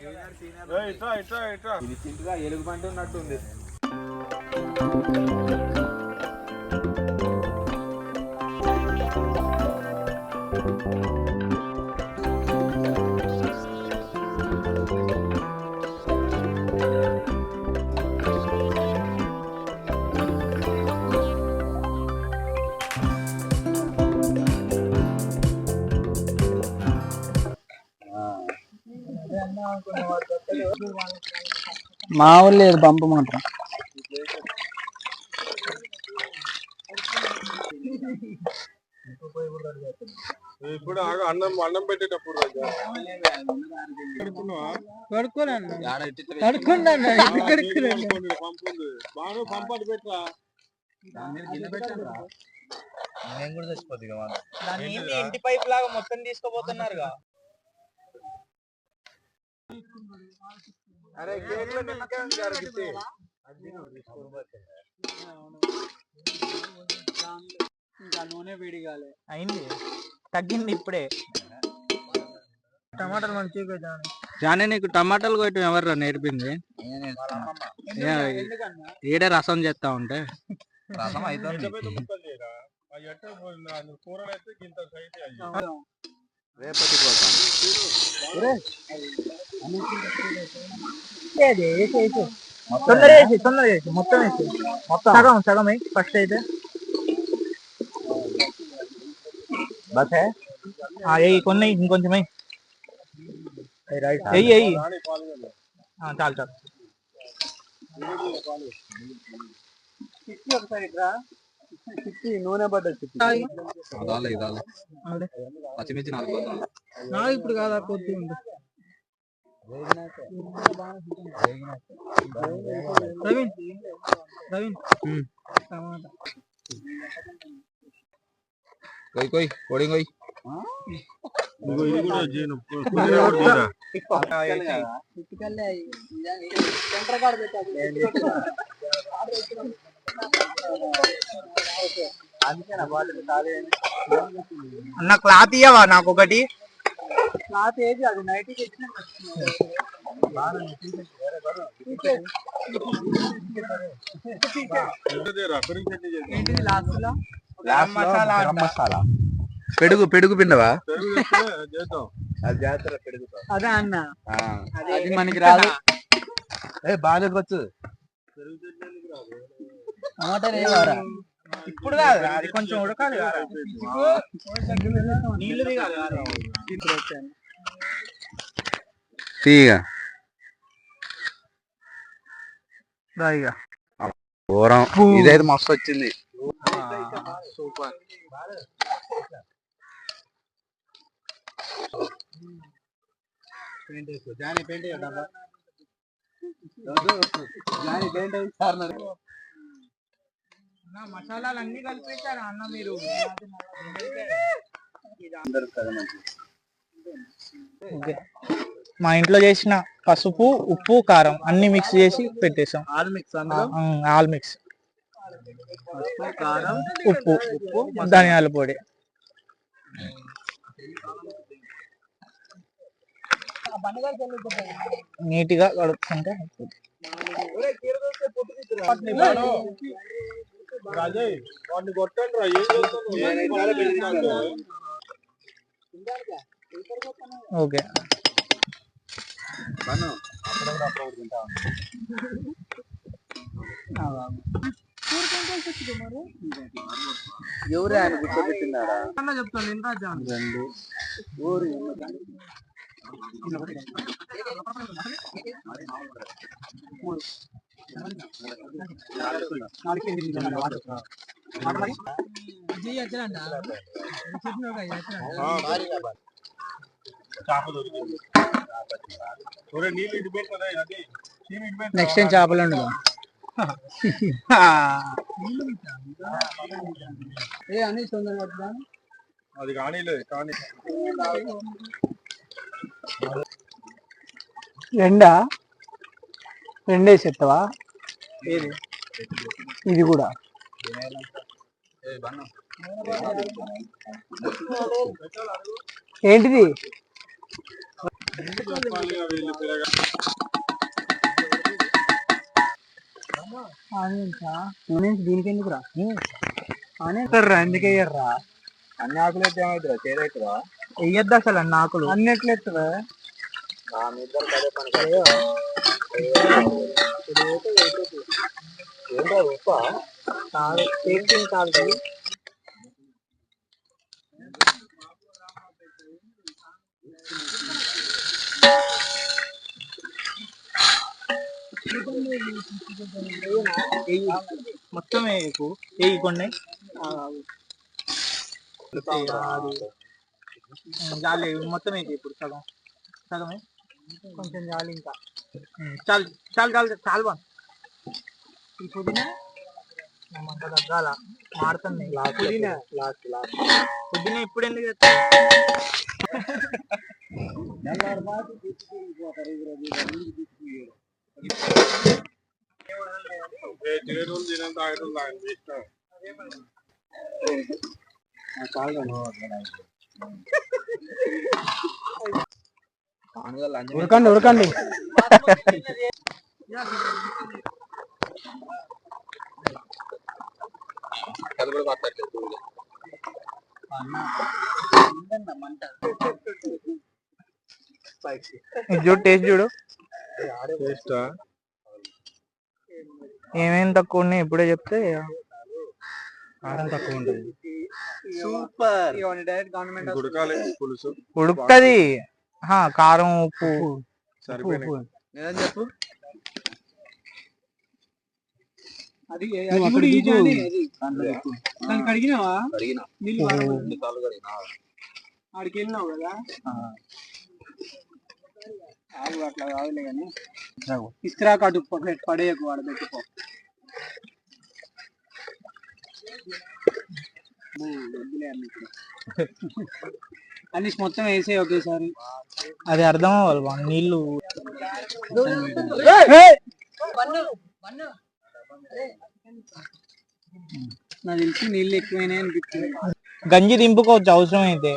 ఇట్లా ఇట్లా ఇట్లా ఇది చింతగా ఎలుగు పంట ఉన్నట్టుంది మా ఊళ్ళో లేదు పంపు మాత్రం ఇప్పుడు అన్నం అన్నం పెట్టేటప్పుడు బాగా పంపాడు పెట్టరా? ఇంటి పైప్ లాగా మొత్తం తీసుకుపోతున్నారుగా. అరే కేక్లో నిమ్మకాయ ఉంది కదా గిట్టి. ఇంకా నూనె వేడి కాలే అయింది. తగ్గింది ఇప్పుడే. టమాటాలు మంచిగా జానీ. నీకు టమాటాలు కొట్టడం ఎవర్రా నేర్పింది? ఏ, ఈడే రసం చేస్తా ఉంటే. రసం? ఆ కూరలు అయితే ఇంత సైజ్ అయ్యి రేపటి కోసం తొందర వేసి తొందర వేసి మొత్తం వేసి మొత్తం సగం సగం వేయి ఫస్ట్ అయితే బస్ ఆ, వేయి కొన్ని వేయి, ఇంకొంచెం వేయి వెయ్యి వెయ్యి రాణి పాల్గొనలేదు చాలు నూనె పడ్డ ఇదాలే ఇదాలే పచ్చిమిర్చి నాలుగు నాకు ఇప్పుడు కాదా కొద్ది ఉంది ప్రవీణ్ ప్రవీణ్ టమాటా కొయ్ కొయ్ కోడింగ్ కొయ్ ఇదిగో ఇది కూడా చేయను పుదీనా కూడా తీరా. అన్న క్లాత్ ఇయ్యవా నాకు ఒకటి? క్లాత్ ఏది? అది నైట్ మసాలా పెడుగు పెడుగు పిండవా? అది జాతర పెడుగు. అదే అన్న. అది అది మనకి రాదు. ఏ బాగా వచ్చు ఇప్పుడు కాదు అది కొంచెం ఉడకాలి. నీళ్ళు. తీగ. ఘోరం. ఇదైతే మస్తు వచ్చింది. సూపర్ జాని పెయింట్ జాని పెయింట్ మసాలాలు అన్ని కలిపేశారు అన్న మీరు. మా ఇంట్లో చేసిన పసుపు ఉప్పు కారం అన్ని మిక్స్ చేసి పెట్టేసాం ఆల్ మిక్స్ ఆల్ మిక్స్ కారం ఉప్పు ఉప్పు ధనియాల పొడి. నీట్గా కడుపుకుంటే రాజయ్ వాడిని కొట్టండి రా ఏం? ఓకే. ఎవరు ఆయన కూర్చోబెట్టినారా చెప్తాను రెండు ఊరు నెక్స్ట్ టైం చేపలు ఉండదు ఏ అన్ని తొందరగా అది కానీలే కానీ. రెండా? రెండేసి ఎత్తవా ఇది కూడా. ఏంటిది? దీనికి ఎందుకు రా అనేస్తారా ఎందుకు వేయర్రా అన్ని ఆకులు అయితే ఏమవుతుందా చేదవుతుందా వేయద్దు అసలు అన్ని ఆకులు. అన్ని ఎట్లా ఎత్తురా ఏంటో ఉప్ప కాదు టేస్టింగ్ కాదు మొత్తం వేయకు వేయి కొన్ని జాలి మొత్తం వేయి ఇప్పుడు సగం. సగమే? కొంచెం జాలి ఇంకా చాలు చాలు చాలు చాలు బా ఈ పుదీనా నమ్మంత తగ్గాల మాడుతుంది పుదీనా లాస్ట్ లాస్ట్ పుదీనా ఇప్పుడు ఎందుకు తెస్తావు? ఉరకండి ఉరకండి చూడు టేస్ట్ చూడు టేస్టా ఏమేం తక్కువ ఉన్నాయి? ఇప్పుడే చెప్తే కారం తక్కువ ఉంటుంది. సూపర్ గుడకాలి పులుసు. ఉడుకుతుంది. కారం ఉప్పు చెప్పు? అది కడిగినా. నీళ్ళు రెండు సార్లు కడిగినా. ఆడికి వెళ్ళినావు కదా? ఆగు అట్లా కాదులే కానీ ఇస్త్రాకు అటు పడే- పడేయకు వాడు పెట్టుకో అన్ని మొత్తం వేసే ఒకేసారి. అది అర్థం అవ్వాలి నీళ్ళు. నాకు తెలిసి నీళ్ళు ఎక్కువైనాయి అనిపిస్తుంది. గంజి దింపుకోవచ్చు అవసరం అయితే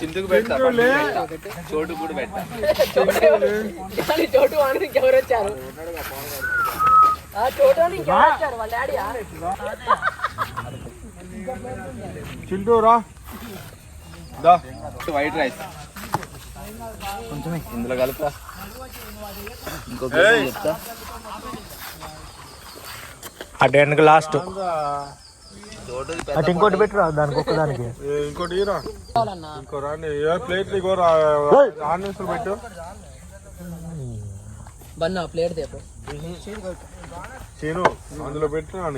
చిందుకు పెడతా. చోటు కూడా పెట్టా. చోటు ఎవరు వచ్చారు? చోటు రా. White rice. ఇందులో కలుపుతా. ఇంకొక. చెప్తా. అటు వెనక లాస్ట్ అటు ఇంకోటి పెట్టురా దానికి ఒక్కదానికి ఇంకోటి ఇరా ఇంకో రాని ఏ రా ఆరు నిమిషాలు పెట్టు. బన్నా ప్లేట్ తేపు చీను అందులో పెట్టినా